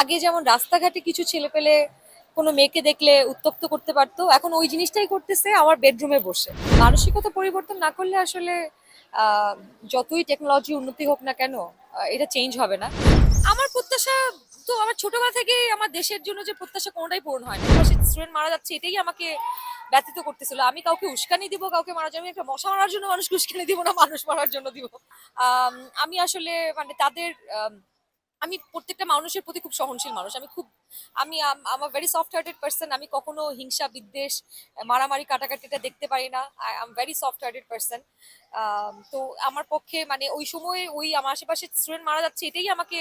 আগে যেমন রাস্তাঘাটে কিছু ছেলে পেলে কোনো মেয়েকে দেখলে উত্তপ্ত করতে পারতো, এখন ওই জিনিসটাই করতেছে আমার বেডরুমে বসে। মানসিকতা পরিবর্তন না করলে আসলে যতই টেকনোলজি উন্নতি হোক না কেন এটা চেঞ্জ হবে না। আমার প্রত্যাশা তো আমার ছোটবেলা থেকে আমার দেশের জন্য যে প্রত্যাশা কোনোটাই পূরণ হয় না স্টুডেন্ট মারা যাচ্ছে, এটাই আমাকে ব্যতীত করতেছিল। আমি কাউকে উস্কানি দিব, কাউকে জন্য, আমি একটা মশা মারার জন্য মানুষকে উস্কানি দিব না, মানুষ মারার জন্য দিব। আমি আসলে মানে তাদের আম, আমি প্রত্যেকটা মানুষের প্রতি খুব সহনশীল মানুষ। আমি খুব আমি আমার ভেরি সফট হার্টেড পার্সন আমি কখনো হিংসা বিদ্বেষ মারামারি কাটাকাটিটা দেখতে পারি না। I am very soft hearted person তো আমার পক্ষে মানে ওই সময়ে ওই আমার আশেপাশে স্টুডেন্ট মারা যাচ্ছে এটাই আমাকে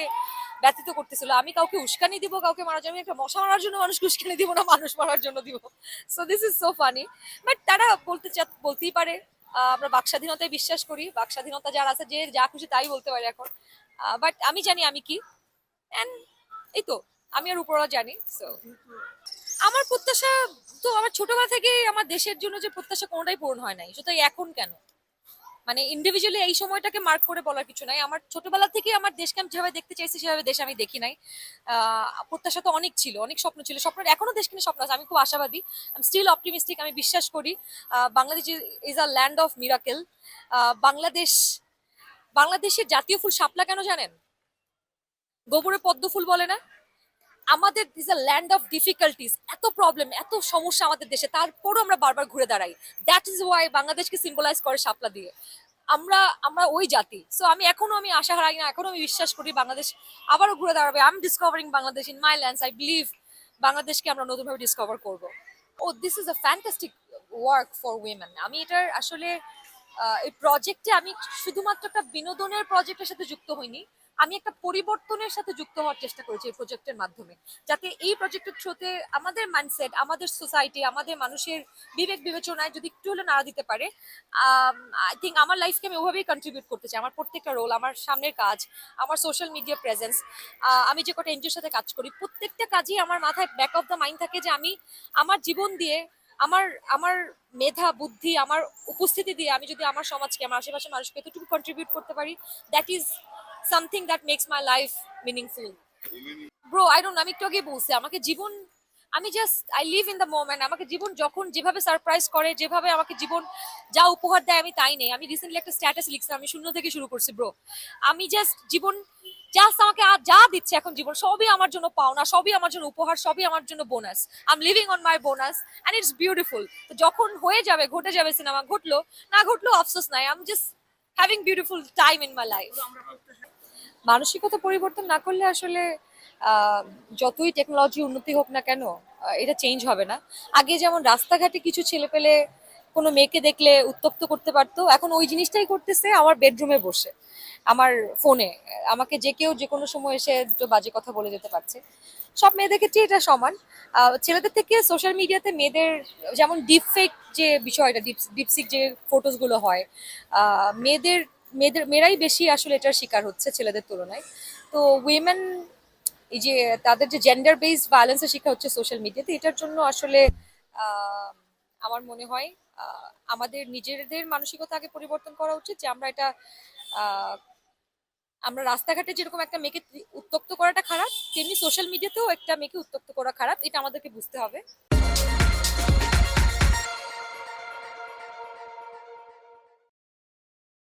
ব্যতীত করতেছিল। আমি কাউকে উস্কানি দিব কাউকে মারার জন্য আমি একটা মশা মারার জন্য মানুষকে উস্কানি দিব না মানুষ মারার জন্য দিব। So this is so funny but তারা বলতে চা বলতেই পারে। আমরা বাক স্বাধীনতায় বিশ্বাস করি। বাক স্বাধীনতা যার আছে যে যা খুশি তাই বলতে পারে এখন। বাট আমি জানি আমি কি। অ্যান্ড এই তো, আমি আর উপরওয়ালা জানি সো আমার প্রত্যাশা তো আমার ছোটবেলা থেকে আমার দেশের জন্য যে প্রত্যাশা কোনোটাই পূরণ হয় নাই সেটা এখন কেন? মানে ইন্ডিভিজুয়ালি এই সময়টাকে মার্ক করে বলার কিছু নাই। আমার ছোটবেলা থেকে আমার দেশকে আমি যেভাবে দেখতে চাইছি, সেভাবে দেশ আমি দেখি নাই। প্রত্যাশা তো অনেক ছিল, অনেক স্বপ্ন ছিল। স্বপ্ন এখনও দেশকে নিয়ে স্বপ্ন আছে, আমি খুব আশাবাদী। আমি স্টিল অপটিমিস্টিক আমি বিশ্বাস করি। Bangladesh is a land of miracle Bangladesh বাংলাদেশের জাতীয় ফুল শাপলা কেন জানেন? গোবরে পদ্ম ফুল বলে না? আমাদের is a land of difficulties এত প্রবলেম এত সমস্যা আমাদের দেশে। তারপরও আমরা বারবার ঘুরে দাঁড়াই। দ্যাট ইজ ওয়াই বাংলাদেশকে সিম্বলাইজ করে শাপলা দিয়ে। আমরা আমরা ওই জাতি। সো আমি এখনও আমি আশা হারাই না, এখনও আমি বিশ্বাস করি বাংলাদেশ আবারও ঘুরে দাঁড়াবে। I am discovering Bangladesh in my lands I believe বাংলাদেশকে আমরা নতুনভাবে ডিসকভার করব। ও this is a fantastic work for women আমি এটার আসলে এই প্রজেক্টে আমি শুধুমাত্র একটা বিনোদনের প্রজেক্টের সাথে যুক্ত হইনি, আমি একটা পরিবর্তনের সাথে যুক্ত হওয়ার চেষ্টা করেছি এই প্রজেক্টের মাধ্যমে। যাতে এই প্রজেক্টের থ্রুতে আমাদের মাইন্ডসেট আমাদের সোসাইটি আমাদের মানুষের বিবেক বিবেচনায় যদি একটু হলে নাড়া দিতে পারে আই থিঙ্ক আমার লাইফকে আমি ওভাবেই কন্ট্রিবিউট করতে চাই। আমার প্রত্যেকটা রোল আমার সামনের কাজ, আমার সোশ্যাল মিডিয়া প্রেজেন্স আমি যে কটা এনজিওর সাথে কাজ করি, প্রত্যেকটা কাজই আমার মাথায় ব্যাক অফ দ্য মাইন্ড থাকে যে আমি আমার জীবন দিয়ে আমার আমার মেধা, বুদ্ধি, আমার উপস্থিতি দিয়ে আমি যদি আমার সমাজকে, আমার আশেপাশে মানুষকে এতটুকু কন্ট্রিবিউট করতে পারি that is something that makes my life meaningful bro I don't আমি একটু আগে বলছি, আমাকে জীবন, আমি just I live in the moment আমাকে জীবন যখন যেভাবে সারপ্রাইজ করে, যেভাবে আমাকে জীবন যা উপহার দেয় আমি তাই নেই। আমি রিসেন্টলি একটা স্ট্যাটাস লিখছি আমি শূন্য থেকে শুরু করছি ব্রো আমি জাস্ট জীবন জাস্ট আমাকে আর যা দিচ্ছে এখন জীবন, সবই আমার জন্য পাওনা, সবই আমার জন্য উপহার, সবই আমার জন্য bonus I living on my bonus and it's beautiful তো যখন হয়ে যাবে, ঘটে যাবে সিনেমা ঘটলো, না ঘটলো আফসোস নাই I am just having beautiful time in my life মানসিকতা পরিবর্তন না করলে আসলে যতই টেকনোলজি উন্নতি হোক না কেন এটা চেঞ্জ হবে না। আগে যেমন রাস্তাঘাটে কিছু ছেলে পেলে কোনো মেয়েকে দেখলে উত্তক্ত করতে পারতো, এখন ওই জিনিসটাই করতেছে, আমার বেডরুমে বসে। আমার ফোনে। আমাকে যে কেউ যে কোনো সময় এসে দুটো বাজে কথা বলে যেতে পারছে। সব মেয়েদের ক্ষেত্রে এটা সমান। ছেলেদের থেকে সোশ্যাল মিডিয়াতে মেয়েদের যেমন ডিপফেক যে বিষয়টা ডিপসিক যে ফটোসগুলো হয় মেয়েদের মেয়েদের, মেয়েরাই বেশি আসলে এটার শিকার হচ্ছে ছেলেদের তুলনায়। তো উইমেন এই যে তাদের যে জেন্ডার বেসড ভায়োলেন্সের শিকার হচ্ছে সোশ্যাল মিডিয়াতে এটার জন্য আসলে আমার মনে হয় আমাদের নিজেদের মানসিকতা আগে পরিবর্তন করা উচিত যে আমরা এটা আমরা রাস্তাঘাটে যেরকম একটা মেয়েকে উত্তক্ত করাটা খারাপ, তেমনি সোশ্যাল মিডিয়াতেও একটা মেয়েকে উত্তক্ত করা খারাপ, এটা আমাদেরকে বুঝতে হবে।